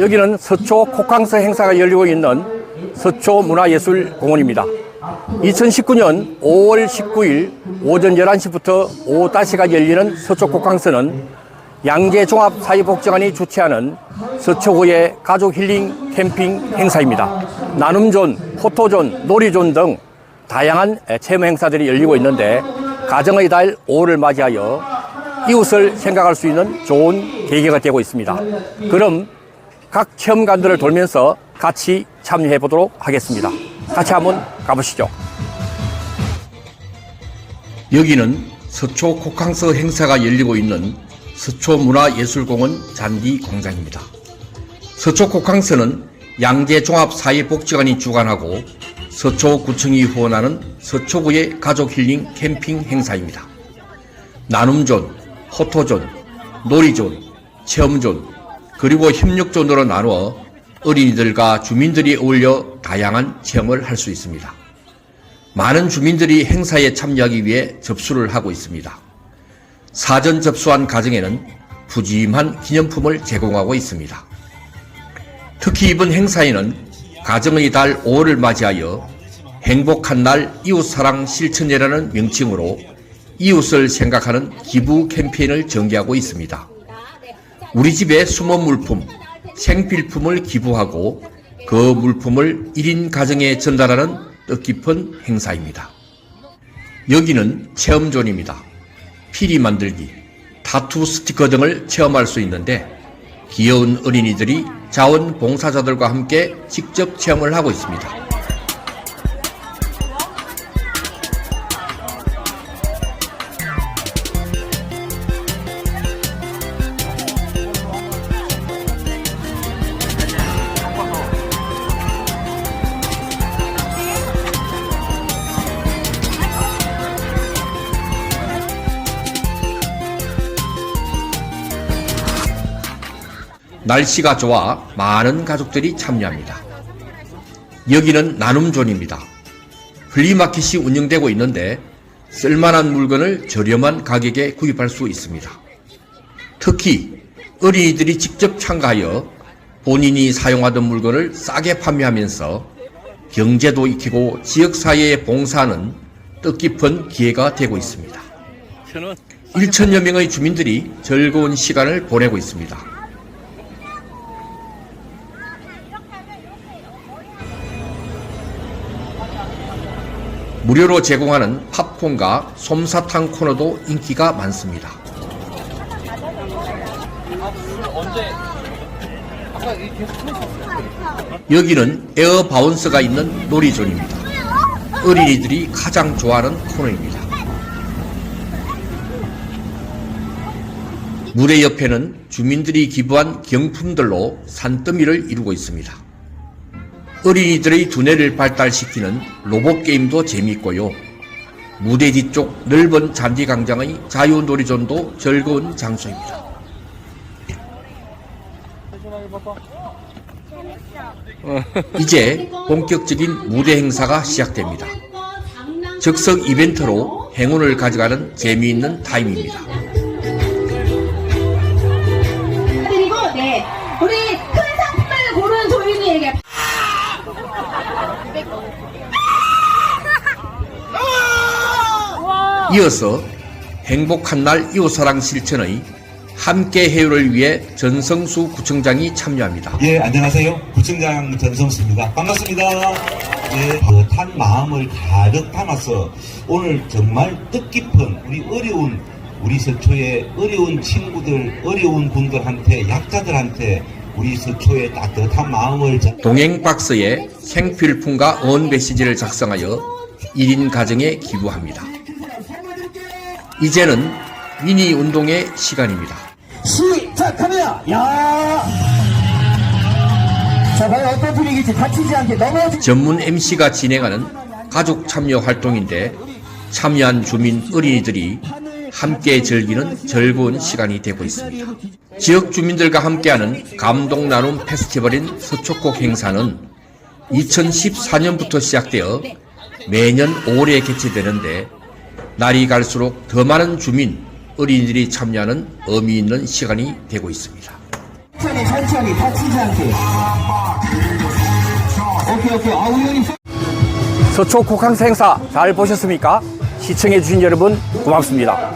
여기는 서초 코캉스 행사가 열리고 있는 서초 문화예술공원입니다. 2019년 5월 19일 오전 11시부터 오후 5시까지 열리는 서초 코캉스는 양재 종합사회복지관이 주최하는 서초구의 가족 힐링 캠핑 행사입니다. 나눔존, 포토존, 놀이존 등 다양한 체험 행사들이 열리고 있는데 가정의 달 5월을 맞이하여 이웃을 생각할 수 있는 좋은 계기가 되고 있습니다. 그럼 각 체험관들을 돌면서 같이 참여해 보도록 하겠습니다. 같이 한번 가보시죠. 여기는 서초 코캉스 행사가 열리고 있는 서초 문화예술공원 잔디 공장입니다. 서초 코캉스는 양재종합사회복지관이 주관하고 서초구청이 후원하는 서초구의 가족 힐링 캠핑 행사입니다. 나눔존, 포토존, 놀이존, 체험존, 그리고 협력존으로 나누어 어린이들과 주민들이 어울려 다양한 체험을 할 수 있습니다. 많은 주민들이 행사에 참여하기 위해 접수를 하고 있습니다. 사전 접수한 가정에는 푸짐한 기념품을 제공하고 있습니다. 특히 이번 행사에는 가정의 달 5월을 맞이하여 행복한 날 이웃사랑 실천이라는 명칭으로 이웃을 생각하는 기부 캠페인을 전개하고 있습니다. 우리 집의 숨은 물품, 생필품을 기부하고 그 물품을 1인 가정에 전달하는 뜻깊은 행사입니다. 여기는 체험존입니다. 피리 만들기, 타투 스티커 등을 체험할 수 있는데 귀여운 어린이들이 자원봉사자들과 함께 직접 체험을 하고 있습니다. 날씨가 좋아 많은 가족들이 참여합니다. 여기는 나눔존입니다. 플리마켓이 운영되고 있는데 쓸만한 물건을 저렴한 가격에 구입할 수 있습니다. 특히 어린이들이 직접 참가하여 본인이 사용하던 물건을 싸게 판매하면서 경제도 익히고 지역사회에 봉사하는 뜻깊은 기회가 되고 있습니다. 1천여 명의 주민들이 즐거운 시간을 보내고 있습니다. 무료로 제공하는 팝콘과 솜사탕 코너도 인기가 많습니다. 여기는 에어 바운스가 있는 놀이존입니다. 어린이들이 가장 좋아하는 코너입니다. 무대 옆에는 주민들이 기부한 경품들로 산더미를 이루고 있습니다. 어린이들의 두뇌를 발달시키는 로봇 게임도 재미있고요. 무대 뒤쪽 넓은 잔디 광장의 자유놀이존도 즐거운 장소입니다. 이제 본격적인 무대 행사가 시작됩니다. 즉석 이벤트로 행운을 가져가는 재미있는 타임입니다. 그리고 네 우리 큰 상품을 고른 조윤이에게 이어서 행복한 날 이웃사랑 실천의 함께 해요를 위해 전성수 구청장이 참여합니다. 예, 안녕하세요. 구청장 전성수입니다. 반갑습니다. 예, 따뜻한 마음을 가득 담아서 오늘 정말 뜻깊은 우리 어려운 우리 서초의 어려운 친구들, 어려운 분들한테, 약자들한테 우리 서초의 따뜻한 마음을 전- 동행 박스에 생필품과 원 메시지를 작성하여 1인 가정에 기부합니다. 이제는 미니 운동의 시간입니다. 시작합니다. 야. 자, 과연 어떤 분위기일지 다치지 않게 넘어지. 전문 MC가 진행하는 가족 참여 활동인데 참여한 주민 어린이들이 함께 즐기는 즐거운 시간이 되고 있습니다. 지역 주민들과 함께하는 감동 나눔 페스티벌인 서초곡 행사는 2014년부터 시작되어 매년 5월에 개최되는데 날이 갈수록 더 많은 주민, 어린이들이 참여하는 의미 있는 시간이 되고 있습니다. 천천히 천천히 다치지 않게 오케이 오케이 아 우연히 서초 국항서 행사 잘 보셨습니까? 시청해주신 여러분 고맙습니다.